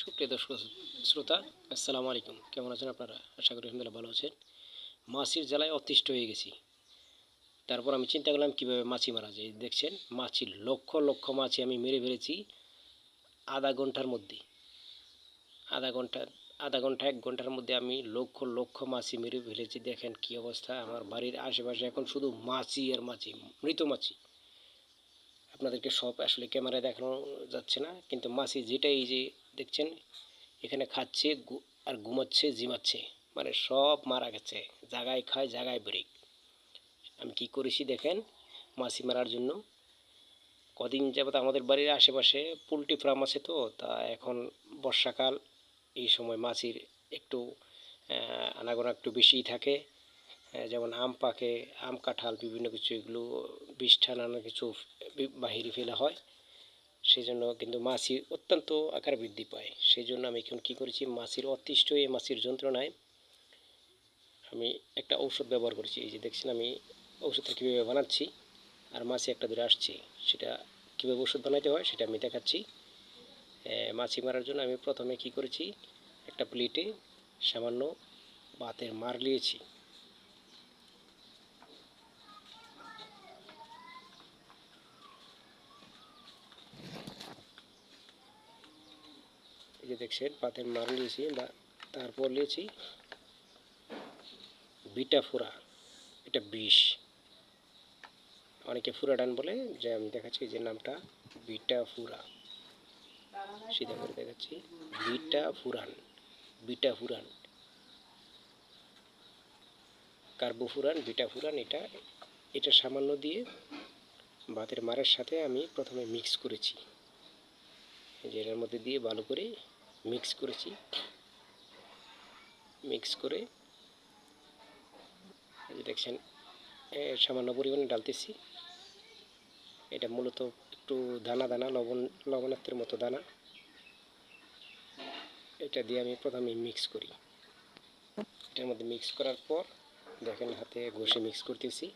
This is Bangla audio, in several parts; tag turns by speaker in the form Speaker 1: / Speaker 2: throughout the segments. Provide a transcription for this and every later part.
Speaker 1: সুপ্রিয় দর্শক শ্রোতা, আসসালামু আলাইকুম। কেমন আছেন আপনারা? আশা করি আলহামদুলিল্লাহ ভালো আছেন। মাছির জ্বালায় অতিষ্ঠ হয়ে গেছি। তারপর আমি চিন্তা করলাম, কীভাবে মাছি মারা যায়? দেখছেন, মাছি, লক্ষ লক্ষ মাছি আমি মেরে ফেলেছি আধা ঘণ্টার মধ্যে। আধা ঘণ্টা আধা ঘণ্টা, এক ঘণ্টার মধ্যে আমি লক্ষ লক্ষ মাছি মেরে ফেলেছি। দেখেন কি অবস্থা, আমার বাড়ির আশেপাশে এখন শুধু মাছি আর মাছি, মৃত মাছি। আপনাদেরকে সব আসলে ক্যামেরায় দেখানো যাচ্ছে না, কিন্তু মাছি যেটা এই যে দেখছেন? এখানে খাচ্ছে আর ঘুমাচ্ছে, জিমাচ্ছে। মানে সব মারা গেছে। জায়গায় খায় জায়গায় ব্রেক আমি কি করেছি দেখেন? মাছি মারার জন্য। কদিন যাবত আমাদের বাড়ির আশেপাশে পোলট্রি ফার্ম আছে তো, তা এখন বর্ষাকাল, এই সময় মাছির একটু আনাগোনা একটু বেশিই থাকে। যেমন আম পাকে, আম কাঁঠাল, বিভিন্ন কিছু, এগুলো বিষ্ঠা নানা কিছু বাহিরে ফেলা হয়। সেই জন্য কিন্তু মাছি অত্যন্ত আকার বৃদ্ধি পায়। সেই জন্য আমি এখন কী করেছি, মাছির অতিষ্ঠ এই মাছির যন্ত্রণায় আমি একটা ঔষধ ব্যবহার করেছি। এই যে দেখছেন আমি ঔষধটা কীভাবে বানাচ্ছি আর মাছি একটা দূরে আসছে, সেটা কীভাবে ওষুধ বানাইতে হয় সেটা আমি দেখাচ্ছি। মাছি মারার জন্য আমি প্রথমে কি করেছি, একটা প্লেটে সামান্য ভাতের মার নিয়েছি। দেখছেন পাতের মার নিয়েছি তারপর নিয়েছি বিটা ফুরা এটা বিষ। অনেকে ফুরাডান বলে, যে আমি দেখাচ্ছি যে নামটা বিটা ফুরা সিধা করে দেখাচ্ছি beta furan beta furan carbofuran beta furan এটা এটা সামান্য দিয়ে ভাতের মারের সাথে আমি প্রথমে মিক্স করেছি। এই যে এটার মধ্যে দিয়ে ভালো করে মিক্স করেছি। মিক্স করে দেখছেন সামান্য পরিমাণে ডালতেছি। এটা মূলত একটু দানা দানা, লবণ লবণাক্তের মতো দানা। এটা দিয়ে আমি প্রথমে মিক্স করি। এটার মধ্যে মিক্স করার পর দেখেন হাতে ঘষে মিক্স করতেছি।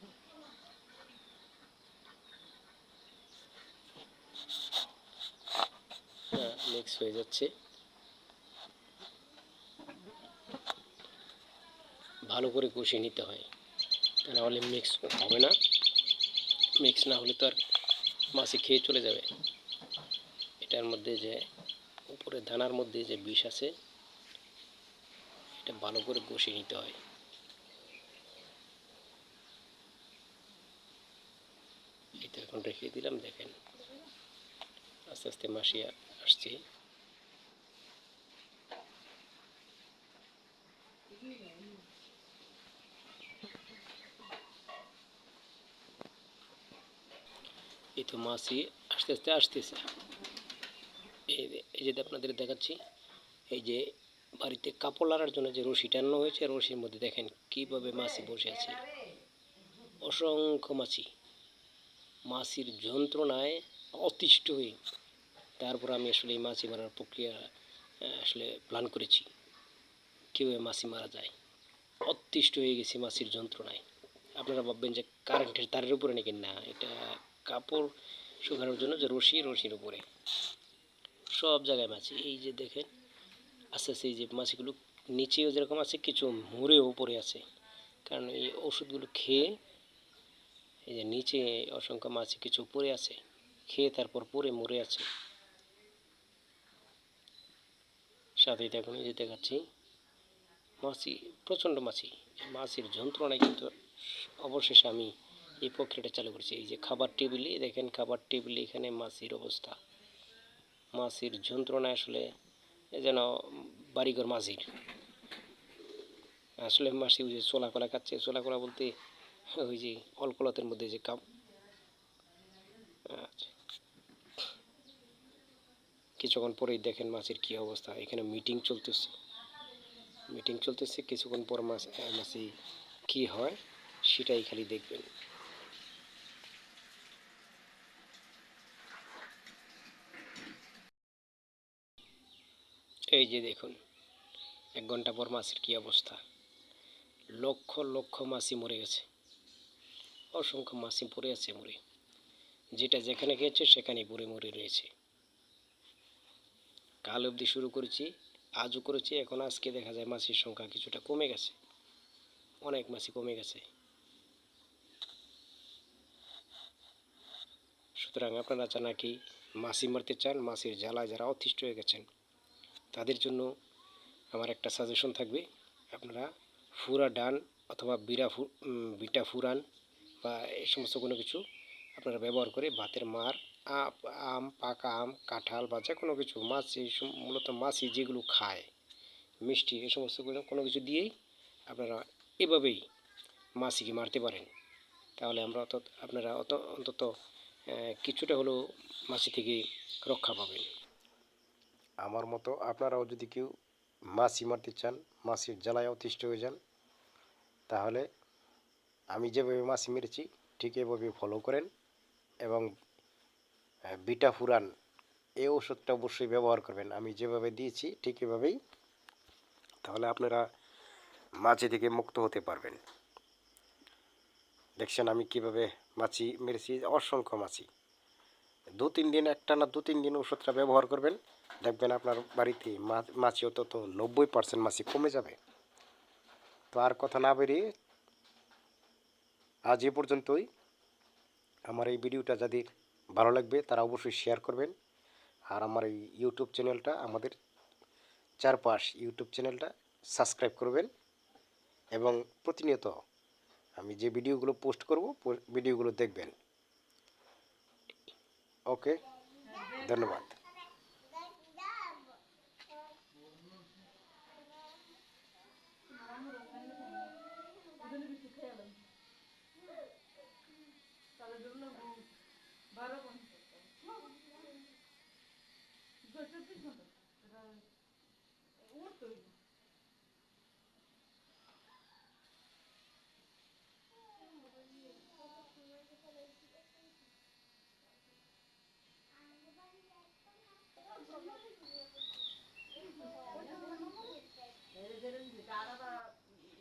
Speaker 1: হ্যাঁ মিক্স হয়ে যাচ্ছে। ভালো করে কষিয়ে নিতে হয়। তা নাহলে মিক্স হবে না। মিক্স না হলে তো আর মাছে খেয়ে চলে যাবে। এটার মধ্যে যে উপরে দানার মধ্যে যে বিষ আছে, এটা ভালো করে কষিয়ে নিতে হয়। তো এখন রেখে দিলাম, দেখেন। আস্তে আস্তে মাসি আসছে। এই তো মাছি আস্তে আস্তে আসতেছে। এই যে- এই যে আপনাদের দেখাচ্ছি, এই যে বাড়িতে কাপড় লাগার জন্য যে রশি টানানো হয়েছে, রশির মধ্যে দেখেন কীভাবে মাছি বসে আছে। অসংখ্য মাছি মাছির যন্ত্রণায় অতিষ্ঠ হয়ে তারপর আমি আসলে এই মাছি মারার প্রক্রিয়া আসলে প্ল্যান করেছি। কীভাবে মাছি মারা যায়। অতিষ্ঠ হয়ে গেছি মাছির যন্ত্রণায়। আপনারা ভাববেন যে কারেন্টের তারের উপরে নাকি? না, এটা কাপড় শুকানোর জন্য যে রশি, রশির উপরে। সব জায়গায় মাছি। এই যে দেখেন, আস্তে আস্তে এই যে মাছিগুলো নিচেও যেরকম আছে, কিছু মুড়েও উপরে আছে। কারণ এই ওষুধগুলো খেয়ে, এই যে নিচে অসংখ্য মাছি কিছু পড়ে আছে, খেয়ে তারপর পরে মরে আছে। সাথে দেখুন, এই যে দেখাচ্ছি, মাছি, প্রচণ্ড মাছি। মাছির যন্ত্রণায় কিন্তু অবশেষে আমি এই প্রক্রিয়াটা চালু করছে। এই যে খাবার টেবিলে, দেখেন খাবার টেবিলে এখানে মাছির অবস্থা। মাছির যন্ত্রণায় আসলে যেন বাড়িঘর মাছির আসলে মাসি ওই যে চোলা কলা খাচ্ছে। চোলা কলা বলতে ওই যে অলকলতের মধ্যে যে কাপ। আচ্ছা। কিছুক্ষণ পরেই দেখেন মাছের কি অবস্থা। এখানে মিটিং চলতেছে। মিটিং চলতেছে। কিছুক্ষণ পর মাছি কি হয় সেটাই খালি দেখবেন। এই যে দেখুন, এক ঘণ্টা পর মাছের কি অবস্থা? লক্ষ লক্ষ মাছি মরে গেছে। অসংখ্য মাছি পড়ে আছে মরে। যেটা যেখানে খেয়েছে সেখানে পড়ে মরে রয়েছে। কাল অবধি শুরু করেছি, আজও করেছি, এখন আজকে দেখা যায় মাছির সংখ্যা কিছুটা কমে গেছে। অনেক মাছি কমে গেছে। সুতরাং আপনারা যা নাকি মাছি মারতে চান, মাছির জ্বালায় যারা অতিষ্ঠ হয়ে গেছেন তাদের জন্য আমার একটা সাজেশন থাকবে। আপনারা ফুরা ডান অথবা বিরা ফু বিটা ফুরান বা এই সমস্ত কোনো কিছু আপনারা ব্যবহার করে ভাতের মার আম, পাকা আম, কাঁঠাল বা যে কোনো কিছু, মাছ এই মূলত মাছই যেগুলো খায়, মিষ্টি এই সমস্ত কোনো কিছু দিয়েই আপনারা এভাবেই মাছিকে মারতে পারেন। তাহলে আমরা অত, আপনারা অত, অন্তত কিছুটা হলেও মাছি থেকে রক্ষা পাবেন। আমার মতো আপনারাও যদি কেউ মাছি মারতে চান, মাছির জ্বালায় অতিষ্ঠ হয়ে যান, তাহলে আমি যেভাবে মাছি মেরেছি, ঠিক এভাবে ফলো করেন এবং বিটা ফুরান, এই ওষুধটা অবশ্যই ব্যবহার করবেন। আমি যেভাবে দিয়েছি, ঠিক এভাবেই তাহলে আপনারা মাছি থেকে মুক্ত হতে পারবেন। দেখছেন আমি কীভাবে মাছি মেরেছি, অসংখ্য মাছি। দু তিন দিন, একটা না দু তিন দিন ওষুধটা ব্যবহার করবেন। দেখবেন আপনার বাড়িতে মাছি অন্তত নব্বই পার্সেন্ট মাছি কমে যাবে। তো আর কথা না বেরিয়ে আজ এ পর্যন্তই। আমার এই ভিডিওটা যাদের ভালো লাগবে, তারা অবশ্যই শেয়ার করবেন। আর আমার এই ইউটিউব চ্যানেলটা আমাদের চারপাশ ইউটিউব চ্যানেলটা সাবস্ক্রাইব করবেন। এবং প্রতিনিয়ত আমি যে ভিডিওগুলো পোস্ট করব ভিডিওগুলো দেখবেন। ওকে ধন্যবাদ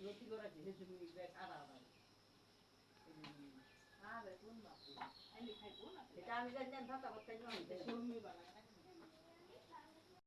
Speaker 2: এটা আমি জানি না ভাতা করতে